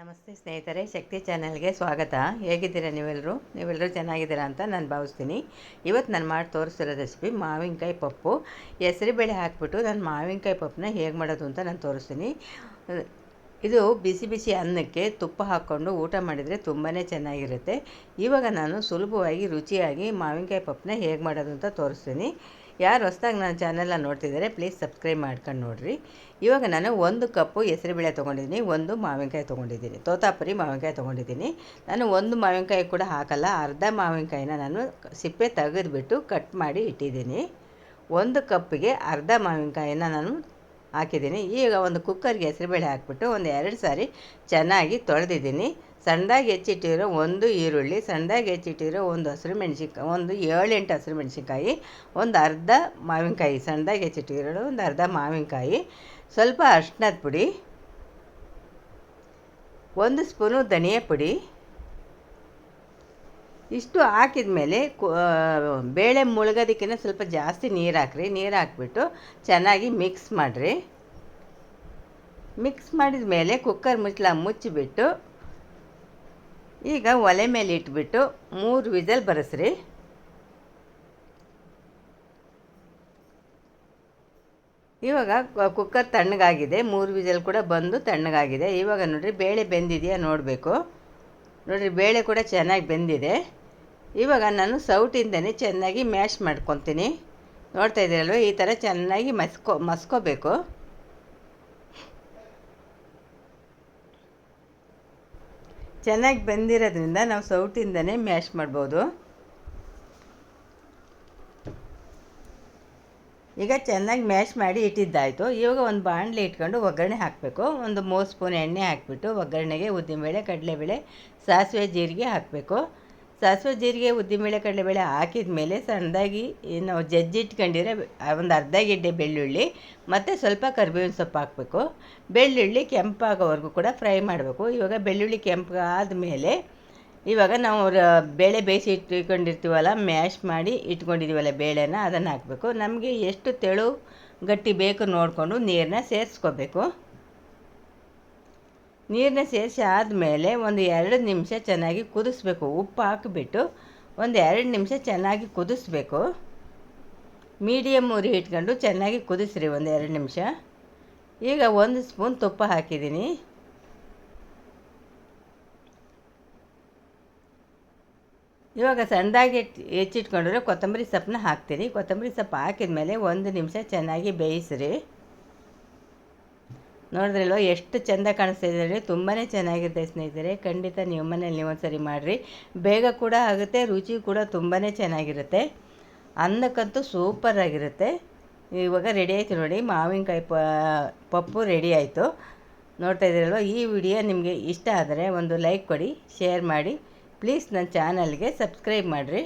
ನಮಸ್ತೆ ಸ್ನೇಹಿತರೆ, ಶಕ್ತಿ ಚಾನೆಲ್ಗೆ ಸ್ವಾಗತ. ಹೇಗಿದ್ದೀರಾ ನೀವೆಲ್ಲರೂ ನೀವೆಲ್ಲರೂ ಚೆನ್ನಾಗಿದ್ದೀರಾ ಅಂತ ನಾನು ಭಾವಿಸ್ತೀನಿ. ಇವತ್ತು ನಾನು ಮಾಡಿ ತೋರಿಸ್ತಿರೋ ರೆಸಿಪಿ ಮಾವಿನಕಾಯಿ ಪಪ್ಪು. ಹೆಸರುಬೇಳೆ ಹಾಕಿಬಿಟ್ಟು ನಾನು ಮಾವಿನಕಾಯಿ ಪಪ್ಪನ್ನ ಹೇಗೆ ಮಾಡೋದು ಅಂತ ನಾನು ತೋರಿಸ್ತೀನಿ. ಇದು ಬಿಸಿ ಬಿಸಿ ಅನ್ನಕ್ಕೆ ತುಪ್ಪ ಹಾಕ್ಕೊಂಡು ಊಟ ಮಾಡಿದರೆ ತುಂಬಾ ಚೆನ್ನಾಗಿರುತ್ತೆ. ಇವಾಗ ನಾನು ಸುಲಭವಾಗಿ, ರುಚಿಯಾಗಿ ಮಾವಿನಕಾಯಿ ಪಪ್ಪನ್ನ ಹೇಗೆ ಮಾಡೋದು ಅಂತ ತೋರಿಸ್ತೀನಿ. ಯಾರು ಹೊಸ್ದಾಗಿ ನನ್ನ ಚಾನೆಲ್ನ ನೋಡ್ತಿದ್ದಾರೆ ಪ್ಲೀಸ್ ಸಬ್ಸ್ಕ್ರೈಬ್ ಮಾಡ್ಕೊಂಡು ನೋಡಿರಿ. ಇವಾಗ ನಾನು ಒಂದು ಕಪ್ಪು ಹೆಸರುಬೇಳೆ ತೊಗೊಂಡಿದ್ದೀನಿ, ಒಂದು ಮಾವಿನಕಾಯಿ ತೊಗೊಂಡಿದ್ದೀನಿ. ತೋತಾಪುರಿ ಮಾವಿನಕಾಯಿ ತೊಗೊಂಡಿದ್ದೀನಿ. ನಾನು ಒಂದು ಮಾವಿನಕಾಯಿ ಕೂಡ ಹಾಕಲ್ಲ, ಅರ್ಧ ಮಾವಿನಕಾಯಿನ ನಾನು ಸಿಪ್ಪೆ ತೆಗೆದುಬಿಟ್ಟು ಕಟ್ ಮಾಡಿ ಇಟ್ಟಿದ್ದೀನಿ. ಒಂದು ಕಪ್ಪಿಗೆ ಅರ್ಧ ಮಾವಿನಕಾಯಿನ ನಾನು ಹಾಕಿದ್ದೀನಿ. ಈಗ ಒಂದು ಕುಕ್ಕರ್ಗೆ ಹೆಸರುಬೇಳೆ ಹಾಕ್ಬಿಟ್ಟು ಒಂದು ಎರಡು ಸಾರಿ ಚೆನ್ನಾಗಿ ತೊಳೆದಿದ್ದೀನಿ. ಸಣ್ಣದಾಗಿ ಹೆಚ್ಚಿಟ್ಟಿರೋ ಒಂದು ಈರುಳ್ಳಿ, ಸಣ್ಣದಾಗಿ ಹೆಚ್ಚಿಟ್ಟಿರೋ ಒಂದು ಹಸಿರು ಮೆಣಸಿನ್ಕಾಯಿ ಒಂದು ಏಳೆಂಟು ಹಸಿರು ಮೆಣಸಿನ್ಕಾಯಿ, ಒಂದು ಅರ್ಧ ಮಾವಿನಕಾಯಿ, ಸಣ್ಣದಾಗಿ ಹೆಚ್ಚಿಟ್ಟಿರೋ ಒಂದು ಅರ್ಧ ಮಾವಿನಕಾಯಿ, ಸ್ವಲ್ಪ ಅರ್ಶಿನದ ಪುಡಿ, ಒಂದು ಸ್ಪೂನು ಧನಿಯಾ ಪುಡಿ, ಇಷ್ಟು ಹಾಕಿದ ಮೇಲೆ ಬೇಳೆ ಮುಳುಗೋದಕ್ಕಿಂತ ಸ್ವಲ್ಪ ಜಾಸ್ತಿ ನೀರು ಹಾಕ್ರಿ. ನೀರು ಹಾಕ್ಬಿಟ್ಟು ಚೆನ್ನಾಗಿ ಮಿಕ್ಸ್ ಮಾಡಿರಿ. ಮಿಕ್ಸ್ ಮಾಡಿದ ಮೇಲೆ ಕುಕ್ಕರ್ ಮುಚ್ಚಳ ಮುಚ್ಚಿಬಿಟ್ಟು, ಈಗ ಒಲೆ ಮೇಲೆ ಇಟ್ಬಿಟ್ಟು ಮೂರು ವಿಸಲ್ ಬರೆಸ್ರಿ. ಇವಾಗ ಕುಕ್ಕರ್ ತಣ್ಣಗಾಗಿದೆ, ಮೂರು ವಿಸಲ್ ಕೂಡ ಬಂದು ತಣ್ಣಗಾಗಿದೆ. ಇವಾಗ ನೋಡಿರಿ ಬೇಳೆ ಬೆಂದಿದೆಯಾ ನೋಡಬೇಕು. ನೋಡಿರಿ ಬೇಳೆ ಕೂಡ ಚೆನ್ನಾಗಿ ಬೆಂದಿದೆ. ಇವಾಗ ನಾನು ಸೌಟಿಂದನೇ ಚೆನ್ನಾಗಿ ಮ್ಯಾಶ್ ಮಾಡ್ಕೊತೀನಿ. ನೋಡ್ತಾ ಇದ್ದೀರಲ್ವ, ಈ ಥರ ಚೆನ್ನಾಗಿ ಮಸ್ಕೊ ಮಸ್ಕೋಬೇಕು. ಚೆನ್ನಾಗಿ ಬೆಂದಿರೋದ್ರಿಂದ ನಾವು ಸೌಟಿಂದನೇ ಮ್ಯಾಶ್ ಮಾಡ್ಬೋದು. ಈಗ ಚೆನ್ನಾಗಿ ಮ್ಯಾಶ್ ಮಾಡಿ ಇಟ್ಟಿದ್ದಾಯಿತು. ಇವಾಗ ಒಂದು ಬಾಣಲೆ ಇಟ್ಕೊಂಡು ಒಗ್ಗರಣೆ ಹಾಕಬೇಕು. ಒಂದು ಮೂರು ಸ್ಪೂನ್ ಎಣ್ಣೆ ಹಾಕಿಬಿಟ್ಟು ಒಗ್ಗರಣೆಗೆ ಉದ್ದಿನಬೇಳೆ, ಕಡಲೆಬೇಳೆ, ಸಾಸಿವೆ, ಜೀರಿಗೆ ಹಾಕಬೇಕು. ಸಾಸಿವೆ ಜೀರಿಗೆ ಉದ್ದಿನಬೇಳೆ ಕಡಲೆಬೇಳೆ ಹಾಕಿದ ಮೇಲೆ ಸಣ್ಣದಾಗಿ ನಾವು ಜಜ್ಜಿ ಇಟ್ಕೊಂಡಿರೋ ಒಂದು ಅರ್ಧ ಗೆಡ್ಡೆ ಬೆಳ್ಳುಳ್ಳಿ, ಮತ್ತು ಸ್ವಲ್ಪ ಕರಿಬೇವಿನ ಸೊಪ್ಪು ಹಾಕಬೇಕು. ಬೆಳ್ಳುಳ್ಳಿ ಕೆಂಪಾಗೋವರೆಗೂ ಕೂಡ ಫ್ರೈ ಮಾಡಬೇಕು. ಇವಾಗ ಬೆಳ್ಳುಳ್ಳಿ ಕೆಂಪು ಆದಮೇಲೆ ಇವಾಗ ನಾವು ಬೇಳೆ ಬೇಯಿಸಿ ಇಟ್ಕೊಂಡಿರ್ತೀವಲ್ಲ, ಮ್ಯಾಶ್ ಮಾಡಿ ಇಟ್ಕೊಂಡಿದ್ದೀವಲ್ಲ ಬೇಳೆನ, ಅದನ್ನು ಹಾಕಬೇಕು. ನಮಗೆ ಎಷ್ಟು ತೆಳು ಗಟ್ಟಿ ಬೇಕು ನೋಡಿಕೊಂಡು ನೀರನ್ನ ಸೇರಿಸ್ಕೋಬೇಕು. ನೀರನ್ನ ಸೇರಿಸಿ ಆದಮೇಲೆ ಒಂದು ಎರಡು ನಿಮಿಷ ಚೆನ್ನಾಗಿ ಕುದಿಸ್ಬೇಕು. ಉಪ್ಪು ಹಾಕಿಬಿಟ್ಟು ಒಂದು ಎರಡು ನಿಮಿಷ ಚೆನ್ನಾಗಿ ಕುದಿಸ್ಬೇಕು. ಮೀಡಿಯಮ್ ಉರಿ ಇಟ್ಕೊಂಡು ಚೆನ್ನಾಗಿ ಕುದಿಸ್ರಿ ಒಂದು ಎರಡು ನಿಮಿಷ. ಈಗ ಒಂದು ಸ್ಪೂನ್ ತುಪ್ಪ ಹಾಕಿದ್ದೀನಿ. ಇವಾಗ ಸಣ್ಣದಾಗಿ ಹೆಚ್ಚಿಟ್ಕೊಂಡ್ರೆ ಕೊತ್ತಂಬರಿ ಸೊಪ್ಪನ್ನ ಹಾಕ್ತೀನಿ. ಕೊತ್ತಂಬರಿ ಸೊಪ್ಪು ಹಾಕಿದ ಮೇಲೆ ಒಂದು ನಿಮಿಷ ಚೆನ್ನಾಗಿ ಬೇಯಿಸ್ರಿ. ನೋಡಿದ್ರಲ್ವ, ಎಷ್ಟು ಚೆಂದ ಕಾಣಿಸ್ತಾ ಇದೆ ತುಂಬಾ ಚೆನ್ನಾಗಿರುತ್ತೆ ಸ್ನೇಹಿತರೆ. ಖಂಡಿತ ನೀವು ಮನೇಲಿ ಒಂದ್ಸರಿ ಮಾಡಿರಿ. ಬೇಗ ಕೂಡ ಆಗುತ್ತೆ, ರುಚಿ ಕೂಡ ತುಂಬಾ ಚೆನ್ನಾಗಿರುತ್ತೆ. ಅನ್ನಕ್ಕಂತೂ ಸೂಪರಾಗಿರುತ್ತೆ ಇವಾಗ ರೆಡಿ ಆಯಿತು ನೋಡಿ, ಮಾವಿನಕಾಯಿ ಪಪ್ಪು ರೆಡಿ ಆಯಿತು. ನೋಡ್ತಾ ಇದ್ದೀರಲ್ವ ಈ ವಿಡಿಯೋ ನಿಮಗೆ ಇಷ್ಟ ಆದರೆ ಒಂದು ಲೈಕ್ ಕೊಡಿ ಶೇರ್ ಮಾಡಿ. ಪ್ಲೀಸ್ ನನ್ನ ಚಾನಲ್ಗೆ ಸಬ್ಸ್ಕ್ರೈಬ್ ಮಾಡಿರಿ.